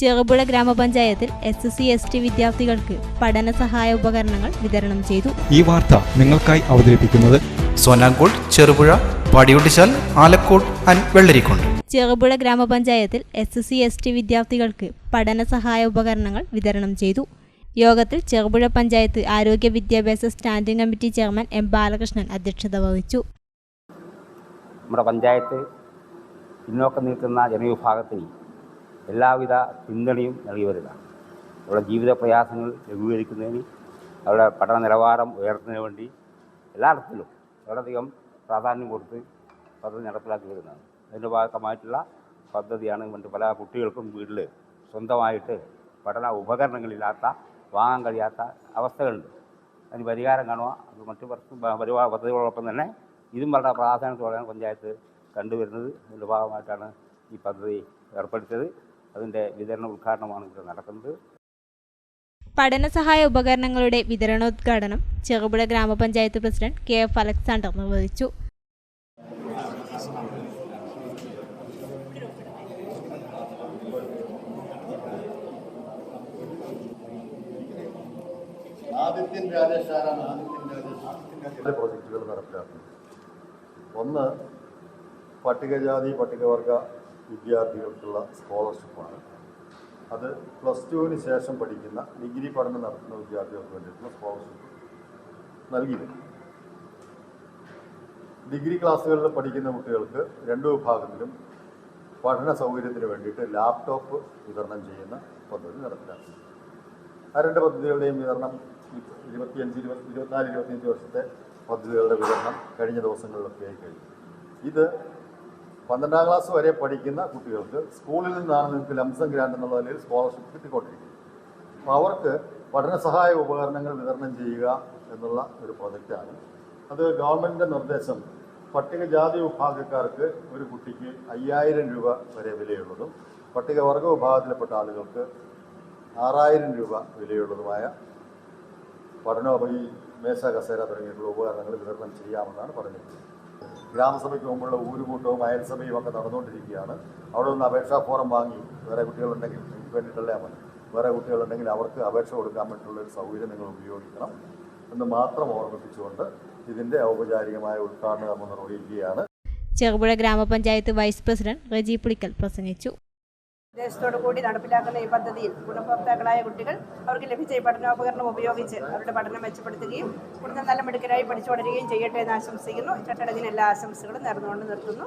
ചെറുപുഴ ഗ്രാമപഞ്ചായത്തിൽ S S C S T വിദ്യാർത്ഥികൾക്ക് പഠന സഹായ ഉപകരണങ്ങൾ വിതരണം ചെയ്തു. ഈ വാർത്ത നിങ്ങൾക്കായി അവതരിപ്പിക്കുന്നത് സോനാങ്കോട് ചെറുപുഴ പടിയൊട്ടിച്ചാൽ ആലക്കോട് ആൻഡ് വെള്ളരിക്കോട്. ചെറുപുഴ ഗ്രാമപഞ്ചായത്തിൽ S S C S T വിദ്യാർത്ഥികൾക്ക് പഠന സഹായ ഉപകരണങ്ങൾ വിതരണം ചെയ്തു. യോഗത്തിൽ ചെറുപുഴ പഞ്ചായത്ത് ആരോഗ്യ വിദ്യാഭ്യാസ standing committee chairman M Balakrishnan അധ്യക്ഷത വഹിച്ചു. നമ്മുടെ പഞ്ചായത്ത് പിന്നോക്കം നിൽക്കുന്ന ജനവിഭാഗത്തിന് എല്ലാവിധ പിന്തുണയും നൽകി വരുന്നതാണ് അവരുടെ ജീവിത പ്രയാസങ്ങൾ ലഘൂകരിക്കുന്നതിന് അവരുടെ പഠന നിലവാരം ഉയർത്തുന്നതിന് വേണ്ടി എല്ലാ അർത്ഥത്തിലും വളരെയധികം പ്രാധാന്യം കൊടുത്ത് പദ്ധതി നടപ്പിലാക്കി വരുന്നതാണ്. അതിന്റെ ഭാഗമായിട്ടുള്ള പദ്ധതിയാണ് മറ്റ് പല കുട്ടികൾക്കും വീട്ടിൽ സ്വന്തമായിട്ട് പഠന ഉപകരണങ്ങളില്ലാത്ത വാങ്ങാൻ കഴിയാത്ത അവസ്ഥകളുണ്ട്. അതിന് പരിഹാരം കാണുക അത് മറ്റു പരിപാ പദ്ധതികളോടൊപ്പം തന്നെ ഇതും വളരെ പ്രാധാന്യത്തോടെയാണ് പഞ്ചായത്ത് കണ്ടുവരുന്നത്. അതിന്റെ ഭാഗമായിട്ടാണ് ഈ പദ്ധതി ഏർപ്പെടുത്തിയത്. അതിന്റെ വിതരണ ഉദ്ഘാടനമാണ് ഇവിടെ നടക്കുന്നത്. പഠന സഹായ ഉപകരണങ്ങളുടെ വിതരണോദ്ഘാടനം ചെറുപുഴ ഗ്രാമപഞ്ചായത്ത് പ്രസിഡന്റ് കെ എഫ് അലക്സാണ്ടർ നിർവഹിച്ചു. ആദിത്യൻ രാജേഷ് പ്രോജക്റ്റുകൾ നടപ്പിലാക്കുന്നു. ഒന്ന് പട്ടികജാതി പട്ടികവർഗ വിദ്യാർത്ഥികൾക്കുള്ള സ്കോളർഷിപ്പാണ്. അത് പ്ലസ് ടുവിന് ശേഷം പഠിക്കുന്ന ഡിഗ്രി പഠനം നടത്തുന്ന വിദ്യാർത്ഥികൾക്ക് വേണ്ടിയിട്ടുള്ള സ്കോളർഷിപ്പ് നൽകി ഡിഗ്രി ക്ലാസ്സുകളിൽ പഠിക്കുന്ന കുട്ടികൾക്ക് രണ്ട് വിഭാഗത്തിലും പഠന സൗകര്യത്തിന് വേണ്ടിയിട്ട് ലാപ്ടോപ്പ് വിതരണം ചെയ്യുന്ന പദ്ധതി നടപ്പിലാക്കി. ആ രണ്ട് പദ്ധതികളുടെയും വിതരണം ഇരുപത്തിയഞ്ച് ഇരുപത്തി ഇരുപത്തിനാല് ഇരുപത്തിയഞ്ച് വർഷത്തെ പദ്ധതികളുടെ വിതരണം കഴിഞ്ഞ ദിവസങ്ങളിലൊക്കെ ആയി കഴിഞ്ഞു. ഇത് പന്ത്രണ്ടാം ക്ലാസ് വരെ പഠിക്കുന്ന കുട്ടികൾക്ക് സ്കൂളിൽ നിന്നാണ് നിങ്ങൾക്ക് ലംസം ഗ്രാൻഡ് എന്നുള്ള നിലയിൽ സ്കോളർഷിപ്പ് കിട്ടിക്കൊണ്ടിരിക്കുന്നത്. അപ്പോൾ അവർക്ക് പഠന സഹായ ഉപകരണങ്ങൾ വിതരണം ചെയ്യുക എന്നുള്ള ഒരു പ്രൊജക്റ്റാണ് അത് ഗവൺമെന്റിന്റെ നിർദ്ദേശം പട്ടികജാതി വിഭാഗക്കാർക്ക് ഒരു കുട്ടിക്ക് അയ്യായിരം രൂപ വരെ വിലയുള്ളതും പട്ടികവർഗ വിഭാഗത്തിൽപ്പെട്ട ആളുകൾക്ക് ആറായിരം രൂപ വിലയുള്ളതുമായ പഠനോപരി മേശ കസേര തുടങ്ങിയിട്ടുള്ള ഉപകരണങ്ങൾ വിതരണം ചെയ്യാമെന്നാണ് പറഞ്ഞിട്ടുള്ളത് ഗ്രാമസഭയ്ക്ക് മുമ്പുള്ള ഊരുകൂട്ടവും അയൽസഭയും ഒക്കെ നടന്നുകൊണ്ടിരിക്കുകയാണ്. അവിടെ നിന്ന് അപേക്ഷാ ഫോറം വാങ്ങി. വേറെ കുട്ടികളുണ്ടെങ്കിൽ എനിക്ക് വേണ്ടിയിട്ടുള്ള മതി വേറെ കുട്ടികളുണ്ടെങ്കിൽ അവർക്ക് അപേക്ഷ കൊടുക്കാൻ വേണ്ടിയിട്ടുള്ള ഒരു സൗകര്യം നിങ്ങൾ ഉപയോഗിക്കണം എന്ന് മാത്രം ഓർമ്മിപ്പിച്ചുകൊണ്ട് ഇതിന്റെ ഔപചാരികമായ ഉദ്ഘാടന കർമ്മം നിർവഹിക്കുകയാണ് ചെറുപുഴ ഗ്രാമപഞ്ചായത്ത് വൈസ് പ്രസിഡന്റ് റജി പുളിക്കൽ പ്രസംഗിച്ചു. ഉദ്ദേശത്തോടു കൂടി നടപ്പിലാക്കുന്ന ഈ പദ്ധതിയിൽ ഗുണഭോക്താക്കളായ കുട്ടികൾ അവർക്ക് ലഭിച്ച ഈ പഠനോപകരണം ഉപയോഗിച്ച് അവരുടെ പഠനം മെച്ചപ്പെടുത്തുകയും കൂടുതൽ നല്ല മിടുക്കരായി പഠിച്ചു വളരുകയും ചെയ്യട്ടെ എന്ന് ആശംസിക്കുന്നു. ചട്ടടങ്ങിന് എല്ലാ ആശംസകളും നേർന്നുകൊണ്ട് നിർത്തുന്നു.